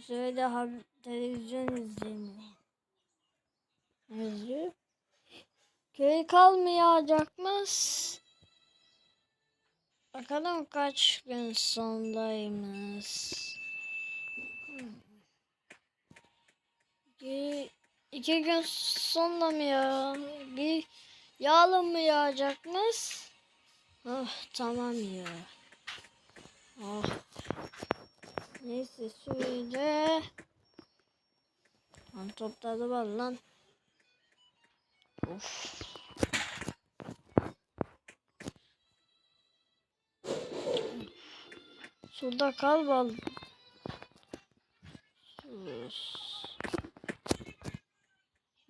Şöyle hab- televizyon izleyin. Ne yazıyor? Köy kalmayacakmış. Bakalım kaç gün sonraymış. Hmm. İki, iki gün sonra mı ya? Bir yağlı mı yağacakmış? Oh, tamam ya. Oh. Neyse şöyle. Lan topladı var lan. Of. Şurada kal var.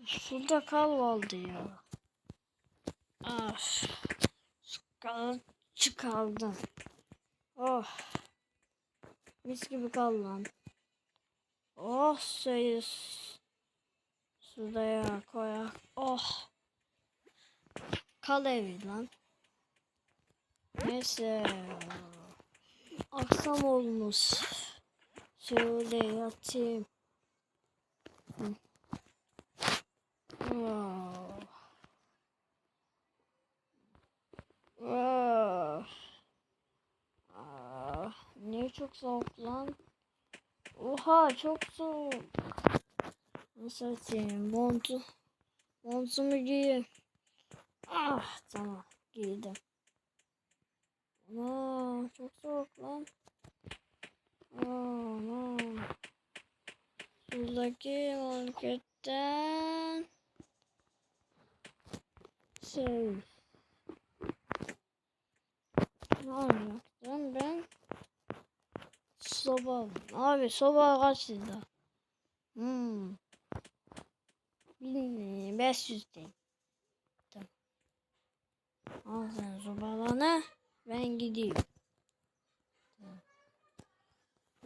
Şurada kal vardı ya. Ah. Şu kalı çıkardım. Oh. Mis gibi kal lan. Oh sayız. Şuraya koyak. Oh. Kal evi lan. Neyse. Akşam olmuş. Şöyle yatayım. Hı. Oh. Oh. Ah, niye çok soğuk lan? Oha çok soğuk. Nasıl atayım? Montu. Montumu giyeyim. Ah tamam giydim. Aa, çok soğuk lan. Aa, Şuradaki marketten şey ne ben? Soba. Abi soba kaç lira? Hmm. Bilmiyorum. 500 değil. Tamam. Al sen sobalarını. Ben gideyim. Tamam.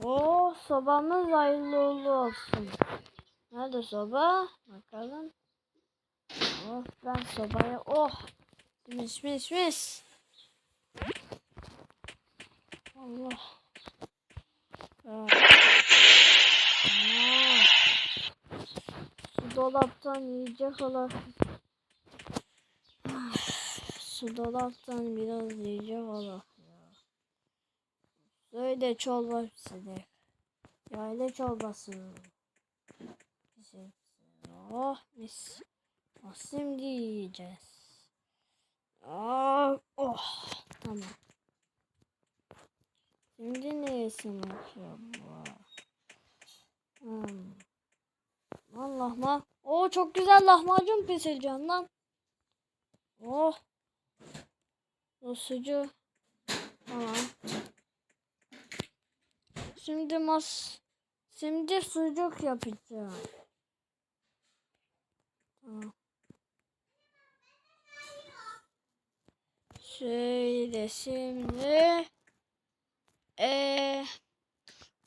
Oo sobamız hayırlı uğurlu olsun. Nerede soba? Bakalım. Oh ben sobaya oh. Mis mis mis. Allah. Aa. Aa. Su dolaptan yiyecek olan. Su dolaptan biraz yiyecek olan. Böyle çorba pişirdik. Yayla çorbası. Pişirdik. Oh mis. Oh, şimdi yiyeceğiz. Oh, oh. Tamam. Şimdi ne yesin acaba? Hmm. Lan lahma. Oo çok güzel lahmacun pişireceğim lan. Oh. O sucu. Tamam. Şimdi mas şimdi sucuk yapacağım. Tamam. Şöyle şimdi eee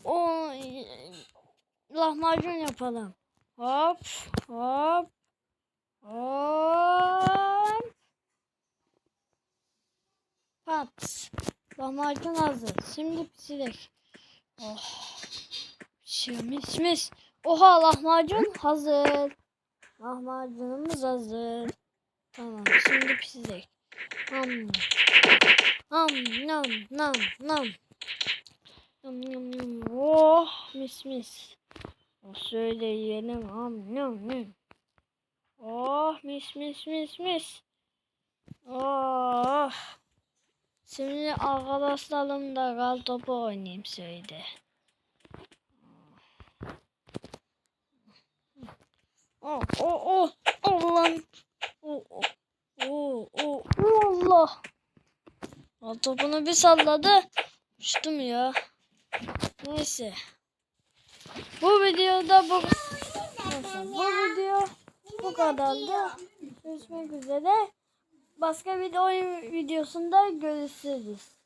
o lahmacun yapalım. Hop hop hop pat. Lahmacun hazır. Şimdi pişirir. Oh. Pişiyor mis mis. Oha lahmacun hazır. Lahmacunumuz hazır. Tamam şimdi pişecek. Ham. Ham nam nam nam. Nam nam nam. Oh mis mis. Yiyelim. Ham nam nam. Oh mis mis mis mis. Oh. Şimdi arkadaşlarımla kal topu oynayayım şöyle. Oh oh oh Allah'ım. Oh oh oh oh Allah. O topunu bir salladı. Uçtum ya. Neyse. Bu videoda bu bu video bu kadardı. Görüşmek üzere. Başka bir oyun videosunda görüşürüz.